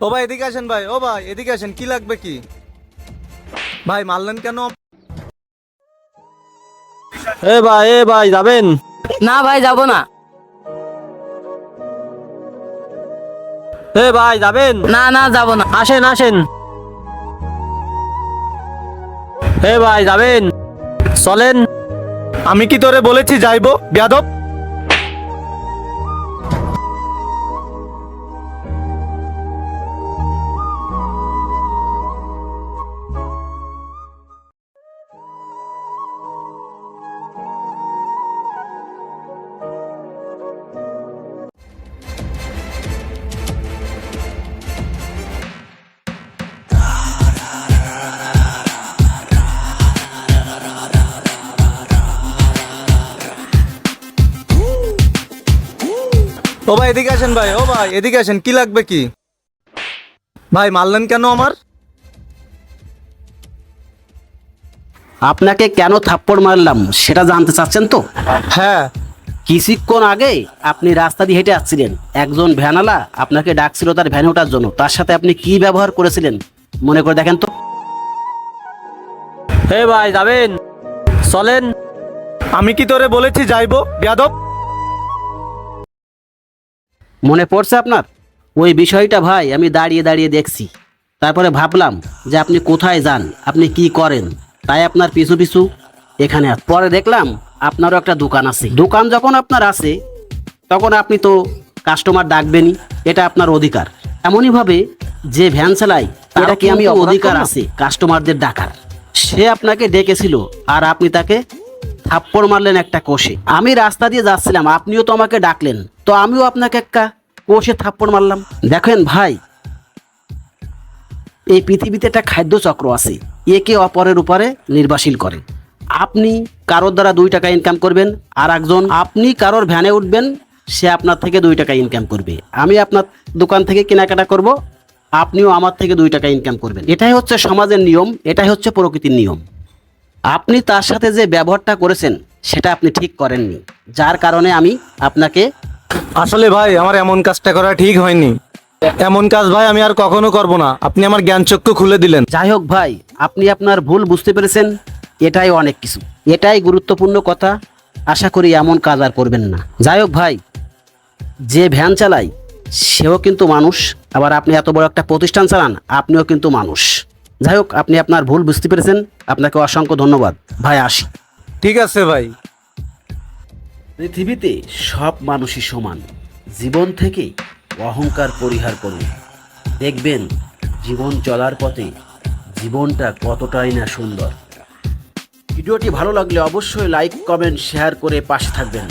ও ভাই এদিকে আসেন ভাই। ও ভাই এদিকে আসেন কি লাগবে কি? ভাই মারলেন কেন? এ ভাই এ ভাই যাবেন? না ভাই যাব না। এ ভাই যাবেন? না না যাব না। আসেন আসেন। এ ভাই যাবেন? চলেন। আমি কি তোরে বলেছি যাইবো? বেয়াদব? ও ভাই এদিকে আসেন ভাই ও ভাই এদিকে আসেন কি লাগবে কি? ভাই মারলেন কেন আমার? আপনাকে কেন থাপ্পড় মারলাম সেটা জানতে চাচ্ছেন তো? হ্যাঁ। কিছুক্ষণ আগে আপনি রাস্তা দিয়ে হেঁটে আসছিলেন। একজন ভ্যানালা আপনাকে ডাকছিল তার ভ্যানে ওঠার জন্য। তার সাথে আপনি কি ব্যবহার করেছিলেন মনে করে দেখেন তো? এ ভাই যাবেন? চলেন। আমি কি তোরে বলেছি যাইবো? বেয়াদব। মনে পড়ছে আপনার? ওই বিষয়টা ভাই আমি দাঁড়িয়ে দাঁড়িয়ে দেখছি। তারপরে ভাবলাম যে আপনি কোথায় যান আপনি কি করেন? তাই আপনার পিছু পিছু এখানে আস- পরে দেখলাম আপনারও একটা দোকান আছে। দোকান যখন আপনার আছে তখন আপনি তো কাস্টমার ডাকবেনই এটা আপনার অধিকার। এমনইভাবে যে ভ্যান চালায় এটা কি আমি অধিকার আছে কাস্টমারদের ডাকার। সে আপনাকে ডেকেছিল আর আপনি তাকে থাপ্পড় মারলেন একটা কোষে। আমি রাস্তা দিয়ে যাচ্ছিলাম আপনিও তো আমাকে ডাকলেন। তো আমিও আপনাকে একটা কোষে থাপ্পড় মারলাম। দেখেন ভাই, এই পৃথিবীতে একটা খাদ্য চক্র আছে, একে অপরের উপরে নির্ভরশীল করে। আপনি কারোর দ্বারা দুই টাকা ইনকাম করবেন, আর একজন আপনি কারোর ভ্যানে উঠবেন, সে আপনার থেকে দুই টাকা ইনকাম করবে। আমি আপনার দোকান থেকে কেনাকাটা করব, আপনিও আমার থেকে দুই টাকা ইনকাম করবেন। এটাই হচ্ছে সমাজের নিয়ম, এটাই হচ্ছে প্রকৃতির নিয়ম। আপনি তার সাথে যে ব্যবহারটা করেছেন, সেটা আপনি ঠিক করেননি। যার কারণে আমি আপনাকে আসলে ভাই আমার এমন কাজটা করা ঠিক হয়নি। এমন কাজ ভাই আমি আর কখনো করব না। আপনি আমার জ্ঞান চক্ষু খুলে দিলেন। যাই হোক ভাই আপনি আপনার ভুল বুঝতে পেরেছেন। এটাই অনেক কিছু। এটাই গুরুত্বপূর্ণ কথা। আশা করি এমন কাজ আর করবেন না। যাই হোক ভাই যে ভ্যান চালায় সেও কিন্তু মানুষ। আবার আপনি এত বড় একটা প্রতিষ্ঠান চালান আপনিও কিন্তু মানুষ। যাই হোক আপনি আপনার ভুল বুঝতে পেরেছেন। আপনাকে অসংখ্য ধন্যবাদ। ভাই আসি। ঠিক আছে ভাই। পৃথিবীতে সব মানুষই সমান। জীবন থেকে অহংকার পরিহার করুন। দেখবেন, জীবন চলার পথে জীবনটা কতটাই না সুন্দর। ভিডিওটি ভালো লাগলে অবশ্যই লাইক কমেন্ট শেয়ার করে পাশে থাকবেন।